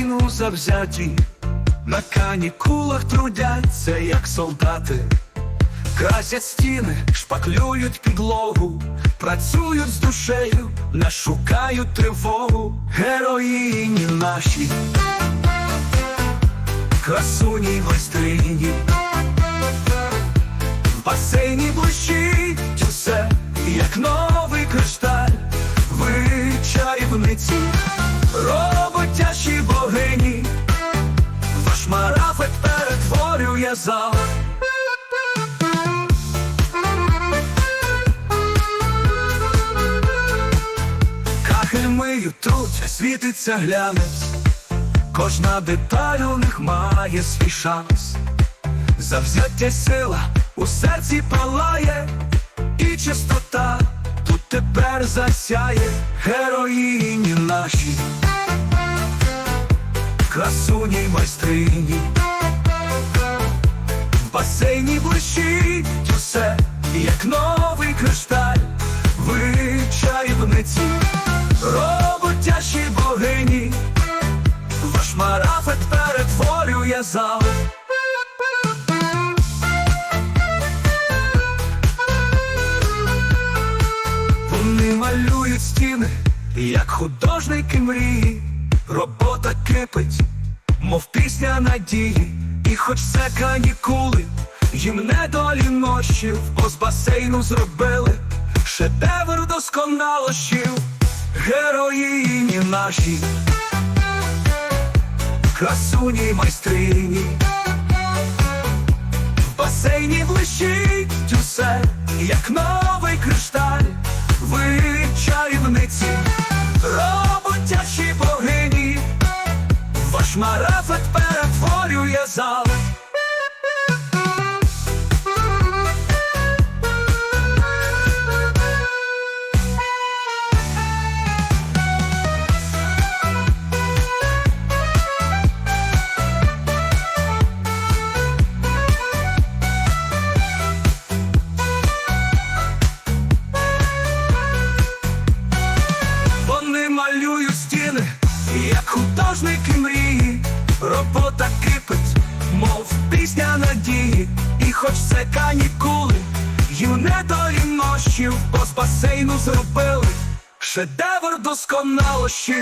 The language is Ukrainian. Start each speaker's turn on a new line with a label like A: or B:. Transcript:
A: басейну завзяті, на канікулах трудяться, як солдати. Красять стіни, шпаклюють підлогу, працюють з душею, не шукають тривогу, героїні наші, красуні майстрині. В басейні блищить зал. Кахель труд, світиться глянець, кожна деталь у них має свій шанс. Завзяття сила у серці палає, і чистота тут тепер засяє героїні наші, красуні майстрині. Чарівниці, роботящі богині, ваш марафет перетворює зал. Вони малюють стіни, як художники мрії, робота кипить, мов пісня надії, і хоч це канікули, їм не долі ночів, бо з басейну зробили шедевр досконалощів, героїні наші, красуні майстрині. В басейні блищить усе, як новий кришталь, ви чарівниці, роботящі богині, ваш марафет перетворює зал. Це канікули, їм не долі ночів, бо з басейну зробили шедевр досконалощі.